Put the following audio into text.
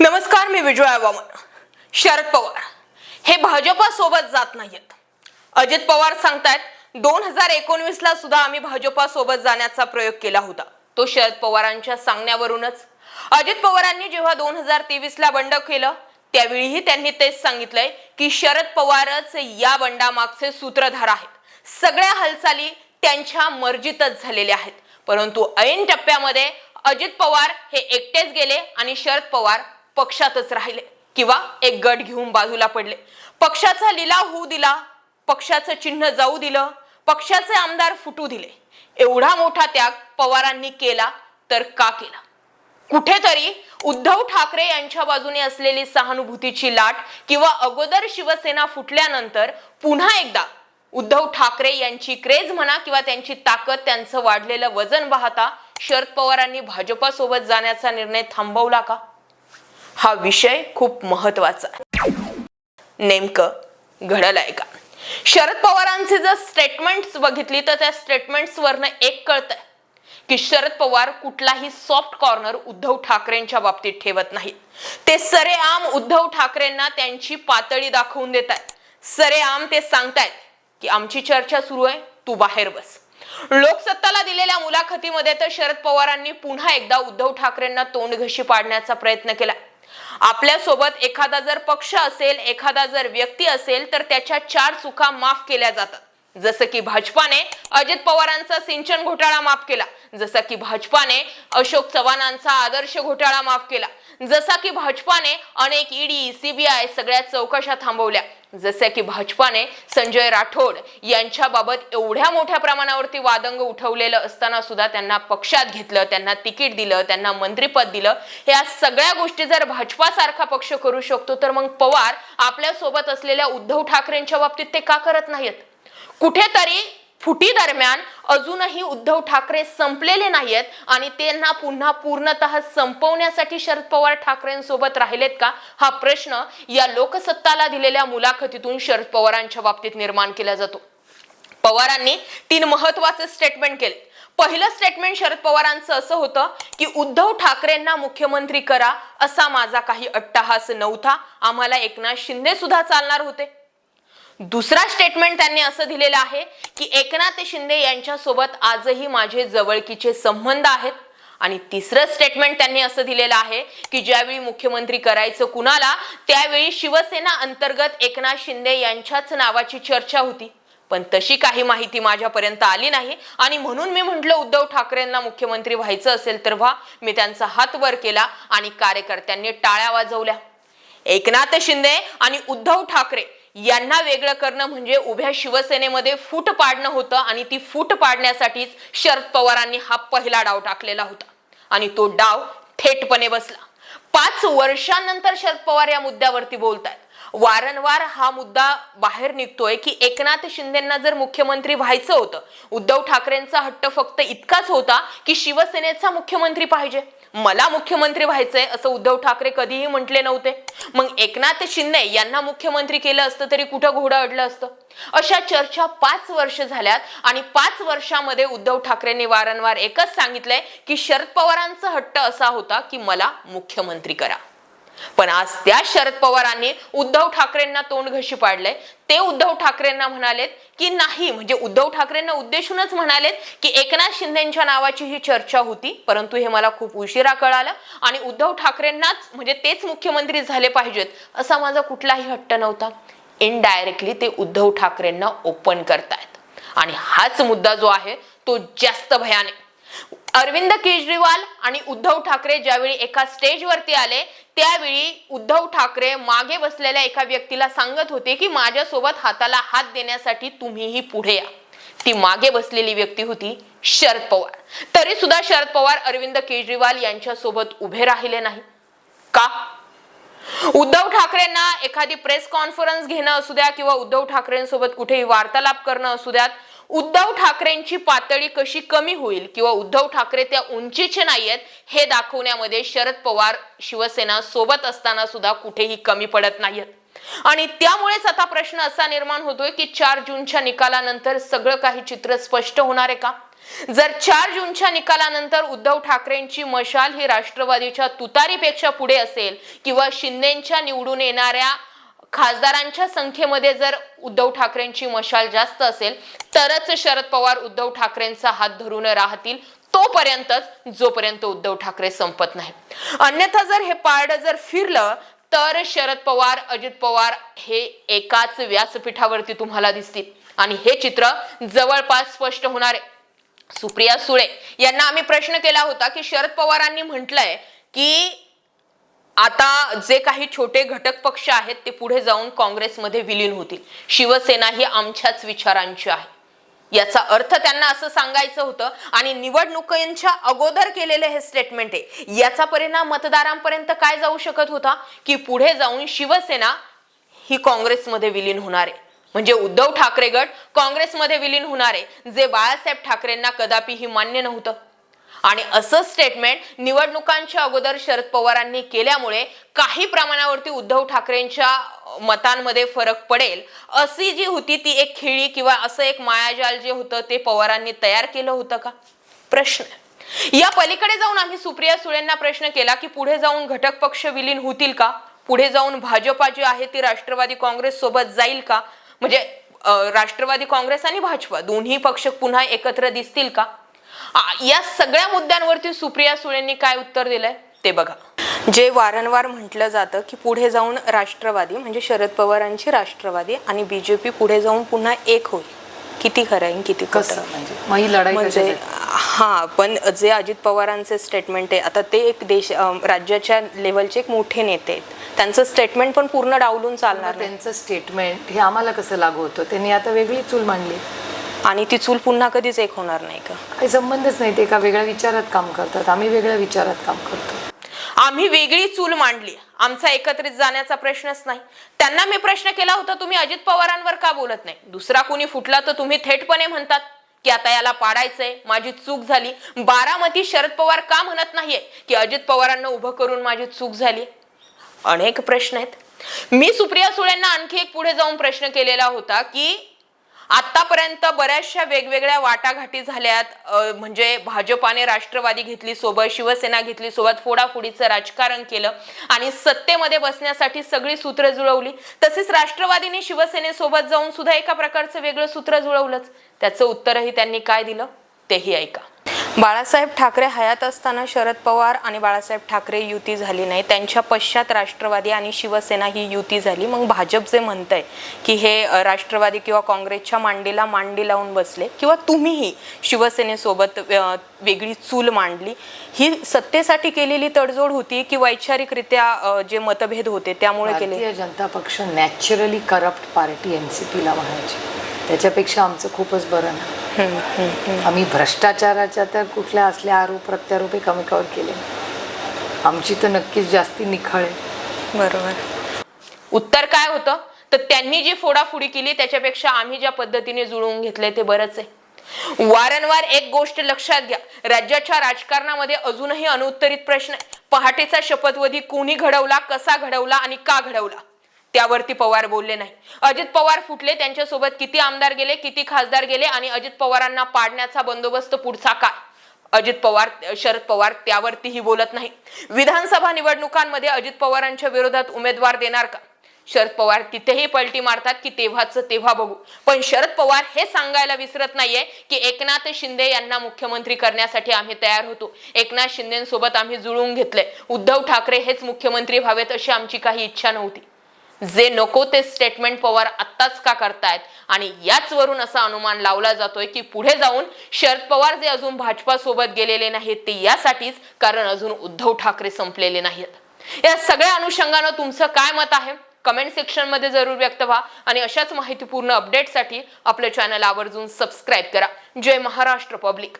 नमस्कार मी विजय वामन. शरद पवार. हे भाजपा सोबत जात नाहीत. अजित पवार सांगतायत दोन हजार एकोणवीस ला सुद्धा आम्ही भाजपा सोबत जाण्याचा प्रयोग केला होता. तो शरद पवारांच्या सांगण्यावरूनच. अजित पवारांनी जेव्हा दोन हजार तेवीस ला बंड केलं त्यावेळीही त्यांनी तेच सांगितलंय की शरद पवारच या बंडामागचे सूत्रधार आहेत. सगळ्या हालचाली त्यांच्या मर्जीतच झालेल्या आहेत. परंतु ऐन टप्प्यामध्ये अजित पवार हे एकटेच गेले आणि शरद पवार पक्षातच राहिले किंवा एक गट घेऊन बाजूला पडले. पक्षाचा लिलाव होऊ दिला पक्षाचं चिन्ह जाऊ दिलं पक्षाचे आमदार फुटू दिले. एवढा मोठा त्याग पवारांनी केला तर का केला? कुठेतरी उद्धव ठाकरे यांच्या बाजूने असलेली सहानुभूतीची लाट किंवा अगोदर शिवसेना फुटल्यानंतर पुन्हा एकदा उद्धव ठाकरे यांची क्रेज म्हणा किंवा त्यांची ताकद त्यांचं वाढलेलं वजन पाहता शरद पवारांनी भाजपासोबत जाण्याचा निर्णय थांबवला का? हा विषय खूप महत्त्वाचा आहे. नेमकं घडलंय का? शरद पवारांचे जर स्टेटमेंट्स बघितली तर त्या स्टेटमेंट्सवरनं एक कळतंय की शरद पवार कुठलाही सॉफ्ट कॉर्नर उद्धव ठाकरेंच्या बाबतीत ठेवत नाहीत. ते सरेआम उद्धव ठाकरेंना त्यांची पातळी दाखवून देत आहेत सरेआम ते सांगतायत की आमची चर्चा सुरू आहे तू बाहेर बस. लोकसत्ताला दिलेल्या मुलाखतीमध्ये तर शरद पवारांनी पुन्हा एकदा उद्धव ठाकरेंना तोंडघशी पाडण्याचा प्रयत्न केला. आपल्यासोबत एखादा जर पक्ष असेल एखादा जर व्यक्ती असेल तर त्याच्या चार चुका माफ केल्या जातात. जसं की भाजपाने अजित पवारांचा सिंचन घोटाळा माफ केला. जसा की भाजपाने अशोक चव्हाणांचा आदर्श घोटाळा माफ केला. जसा की भाजपाने अनेक ईडी सीबीआय सगळ्या चौकशा थांबवल्या. जसे की भाजपाने संजय राठोड यांच्याबाबत एवढ्या मोठ्या प्रमाणावरती वादंग उठवलेलं असताना सुद्धा त्यांना पक्षात घेतलं त्यांना तिकीट दिलं त्यांना मंत्रीपद दिलं. या सगळ्या गोष्टी जर भाजपासारखा पक्ष करू शकतो तर मग पवार आपल्यासोबत असलेल्या उद्धव ठाकरेंच्या बाबतीत ते का करत नाहीत कुठेतरी फुटी दरम्यान अजूनही उद्धव ठाकरे संपलेले नाहीयेत आणि त्यांना पुन्हा पूर्णतः संपवण्यासाठी शरद पवार ठाकरेंसोबत राहिलेत का? हा प्रश्न या लोकसत्ताला दिलेल्या मुलाखतीतून शरद पवारांच्या बाबतीत निर्माण केला जातो. पवारांनी तीन महत्त्वाचे स्टेटमेंट केले. पहिलं स्टेटमेंट शरद पवारांचं असं होतं की उद्धव ठाकरेंना मुख्यमंत्री करा असा माझा काही अट्टहास नव्हता. आम्हाला एकनाथ शिंदे सुद्धा चालणार होते. दुसरा स्टेटमेंट त्यांनी असं दिलेलं आहे की एकनाथ शिंदे यांच्यासोबत आजही माझे जवळकीचे संबंध आहेत. आणि तिसरं स्टेटमेंट त्यांनी असं दिलेलं आहे की ज्यावेळी मुख्यमंत्री करायचं कुणाला त्यावेळी शिवसेना अंतर्गत एकनाथ शिंदे यांच्याच नावाची चर्चा होती. पण तशी काही माहिती माझ्यापर्यंत आली नाही. आणि म्हणून मी म्हटलं उद्धव ठाकरेंना मुख्यमंत्री व्हायचं असेल तर व्हा. मी त्यांचा हात वर केला आणि कार्यकर्त्यांनी टाळ्या वाजवल्या. एकनाथ शिंदे आणि उद्धव ठाकरे यांना वेगळं करणं म्हणजे उभ्या शिवसेनेमध्ये फूट पाडणं होतं आणि ती फूट पाडण्यासाठीच शरद पवारांनी हा पहिला डाव टाकलेला होता. आणि तो डाव थेटपणे बसला. पाच वर्षांनंतर शरद पवार या मुद्द्यावरती बोलतायत. वारंवार हा मुद्दा बाहेर निघतोय की एकनाथ शिंदेना जर मुख्यमंत्री व्हायचं होतं उद्धव ठाकरेंचा हट्ट फक्त इतकाच होता की शिवसेनेचा मुख्यमंत्री पाहिजे. मला मुख्यमंत्री व्हायचंय असं उद्धव ठाकरे कधीही म्हटले नव्हते. मग एकनाथ शिंदे यांना मुख्यमंत्री केलं असतं तरी कुठं घोडं अडलं असतं? अशा चर्चा पाच वर्ष झाल्यात आणि पाच वर्षामध्ये उद्धव ठाकरेंनी वारंवार एकच सांगितलंय की शरद पवारांचा हट्ट असा होता की मला मुख्यमंत्री करा. पण आज त्या शरद पवारांनी उद्धव ठाकरेंना तोंड घशी पाडलंय. ते उद्धव ठाकरेंना म्हणालेत की नाही म्हणजे उद्धव ठाकरेंना उद्देशूनच म्हणालेत की एकनाथ शिंदेच्या नावाची ही चर्चा होती परंतु हे मला खूप उशिरा कळालं आणि उद्धव ठाकरेंनाच म्हणजे तेच मुख्यमंत्री झाले पाहिजेत असा माझा कुठलाही हट्ट नव्हता. इनडायरेक्टली ते उद्धव ठाकरेंना ओपन करतायत. आणि हाच मुद्दा जो आहे तो जास्त भयानक. अरविंद केजरीवाल आणि उद्धव ठाकरे ज्यावेळी एका स्टेजवरती आले त्यावेळी उद्धव ठाकरे मागे बसलेल्या एका व्यक्तीला सांगत होते की माझ्यासोबत हाताला हात देण्यासाठी तुम्हीही पुढे या. ती मागे बसलेली व्यक्ती होती शरद पवार. तरी सुद्धा शरद पवार अरविंद केजरीवाल यांच्या सोबत उभे राहिले नाही. का? उद्धव ठाकरेंना एखादी प्रेस कॉन्फरन्स घेणं असू द्या किंवा उद्धव ठाकरेंसोबत कुठेही वार्तालाप करणं असू द्यात उद्धव ठाकरेंची पातळी कशी कमी होईल किंवा उद्धव ठाकरे त्या उंचीचे नाहीयेत हे दाखवण्यामध्ये शरद पवार शिवसेना सोबत असताना सुद्धा कुठेही कमी पडत नाहीयेत. आणि त्यामुळेच आता प्रश्न असा निर्माण होतोय की चार जूनच्या निकालानंतर सगळं काही चित्र स्पष्ट होणार आहे का? जर चार जूनच्या निकालानंतर उद्धव ठाकरेंची मशाल ही राष्ट्रवादीच्या तुतारीपेक्षा पुढे असेल किंवा शिंदेच्या निवडून येणाऱ्या खासदारांच्या संख्येमध्ये जर उद्धव ठाकरेंची मशाल जास्त असेल तरच शरद पवार उद्धव ठाकरेंचा हात धरून राहतील तोपर्यंतच जोपर्यंत उद्धव ठाकरे संपत नाही. अन्यथा जर हे पारड जर फिरलं तर शरद पवार अजित पवार हे एकाच व्यासपीठावरती तुम्हाला दिसतील. आणि हे चित्र जवळपास स्पष्ट होणार आहे. सुप्रिया सुळे यांना आम्ही प्रश्न केला होता की शरद पवारांनी म्हटलंय की आता जे काही छोटे घटक पक्ष आहेत ते पुढे जाऊन काँग्रेसमध्ये विलीन होतील. शिवसेना ही आमच्याच विचारांची आहे. याचा अर्थ त्यांना असं सांगायचं होतं आणि निवडणुकांच्या अगोदर केलेले हे स्टेटमेंट आहे याचा परिणाम मतदारांपर्यंत काय जाऊ शकत होता? की पुढे जाऊन शिवसेना ही काँग्रेसमध्ये विलीन होणार आहे. म्हणजे उद्धव ठाकरे गट काँग्रेसमध्ये विलीन होणार आहे. जे बाळासाहेब ठाकरेंना कदापिही मान्य नव्हतं. आणि असं स्टेटमेंट निवडणुकांच्या अगोदर शरद पवारांनी केल्यामुळे काही प्रमाणावरती उद्धव ठाकरेंच्या मतांमध्ये फरक पडेल. अशी जी होती ती एक खेळी किंवा असं एक मायाजाल जे होतं ते पवारांनी तयार केलं होतं का? प्रश्न. या पलीकडे जाऊन आम्ही सुप्रिया सुळेंना प्रश्न केला की पुढे जाऊन घटक पक्ष विलीन होतील का? पुढे जाऊन भाजपा जी आहे ती राष्ट्रवादी काँग्रेस सोबत जाईल का? म्हणजे राष्ट्रवादी काँग्रेस आणि भाजपा दोन्ही पक्ष पुन्हा एकत्र दिसतील का? या सगळ्या मुद्द्यांवरती सुप्रिया सुळेंनी काय उत्तर दिलंय? ते बघा. जे वारंवार म्हटलं जातं की पुढे जाऊन राष्ट्रवादी म्हणजे शरद पवारांची राष्ट्रवादी आणि बीजेपी पुढे जाऊन पुन्हा एक होईल. किती खरं आहे किती खोटं? कसं? म्हणजे ही म्हणजे? हा पण जे अजित पवारांचे स्टेटमेंट आहे आता ते एक देश राज्याच्या लेवलचे एक मोठे नेते आहेत. त्यांचं स्टेटमेंट पण पूर्ण डावलून चालणार त्यांचं स्टेटमेंट हे आम्हाला कसं लागू होतं? त्यांनी आता वेगळी चूल मांडली. आणि ती चूल पुन्हा कधीच एक होणार नाही का? काही संबंधच नाही ते एका वेगळ्या विचारात काम करतात. आम्ही वेगळ्या विचारात काम करतो. आम्ही वेगळी चूल मांडली. आमचा एकत्रित जाण्याचा प्रश्नच नाही. त्यांना मी प्रश्न केला होता तुम्ही अजित पवारांवर का बोलत नाही? दुसरा कोणी फुटला तर तुम्ही थेटपणे म्हणतात की आता याला पाडायचंय माझी चूक झाली. बारामती शरद पवार का म्हणत नाहीये की अजित पवारांना उभं करून माझी चूक झाली? अनेक प्रश्न आहेत. मी सुप्रिया सुळेंना आणखी एक पुढे जाऊन प्रश्न केलेला होता की आतापर्यंत बऱ्याचशा वेगवेगळ्या वाटाघाटी झाल्यात. म्हणजे भाजपाने राष्ट्रवादी घेतली सोबत शिवसेना घेतली सोबत फोडाफोडीचं राजकारण केलं आणि सत्तेमध्ये बसण्यासाठी सगळी सूत्र जुळवली. तसेच राष्ट्रवादीने शिवसेनेसोबत जाऊन सुद्धा एका प्रकारचं वेगळं सूत्र जुळवलंच. त्याचं उत्तरही त्यांनी काय दिलं? तेही ऐका. बाळासाहेब ठाकरे हयात असताना शरद पवार आणि बाळासाहेब ठाकरे युती झाली नाही. त्यांच्या पश्चात राष्ट्रवादी आणि शिवसेना ही युती झाली. मग भाजप जे म्हणतंय की हे राष्ट्रवादी किंवा काँग्रेसच्या मांडीला मांडी लावून बसले किंवा तुम्हीही शिवसेनेसोबत वेगळी चूल मांडली ही सत्तेसाठी केलेली तडजोड होती की वैचारिकरित्या जे मतभेद होते त्यामुळे केले? Janata Paksha naturally corrupt party N C पीला म्हणायची त्याच्यापेक्षा आमचं खूपच बरं ना. आम्ही भ्रष्टाचाराच्या तर कुठल्या असल्या आरोप प्रत्यारोप हे कमी कवर केले. आमची तर नक्कीच जास्ती निखळ आहे. बरोबर. उत्तर काय होतं? तर त्यांनी जी फोडाफोडी केली त्याच्यापेक्षा आम्ही ज्या पद्धतीने जुळवून घेतलंय ते बरंच आहे. वारंवार एक गोष्ट लक्षात घ्या. राज्याच्या राजकारणामध्ये अजूनही अनुत्तरित प्रश्न आहे. पहाटेचा शपथविधी कोणी घडवला कसा घडवला आणि का घडवला? त्यावरती पवार बोलले नाही. अजित पवार फुटले त्यांच्यासोबत किती आमदार गेले किती खासदार गेले आणि अजित पवारांना पाडण्याचा बंदोबस्त पुढचा काय? अजित पवार शरद पवार त्यावरतीही बोलत नाही. विधानसभा निवडणुकांमध्ये अजित पवारांच्या विरोधात उमेदवार देणार का? शरद पवार तिथेही पलटी मारतात की तेव्हाच तेव्हा बघू. पण शरद पवार हे सांगायला विसरत नाहीये की एकनाथ शिंदे यांना मुख्यमंत्री करण्यासाठी आम्ही तयार होतो. एकनाथ शिंदेसोबत आम्ही जुळवून घेतलंय. उद्धव ठाकरे हेच मुख्यमंत्री व्हावेत अशी आमची काही इच्छा नव्हती. जे नको ते स्टेटमेंट पवार आत्ताच का करतायत? आणि याच वरून असा अनुमान लावला जातोय की पुढे जाऊन शरद पवार जे अजून भाजपा सोबत गेलेले नाहीत ते यासाठीच कारण अजून उद्धव ठाकरे संपलेले नाहीत. या सगळ्या अनुषंगानं तुमचं काय मत आहे? कमेंट सेक्शनमध्ये जरूर व्यक्त व्हा आणि अशाच माहितीपूर्ण अपडेटसाठी आपलं चॅनल आवर्जून सबस्क्राईब करा. जय महाराष्ट्र पब्लिक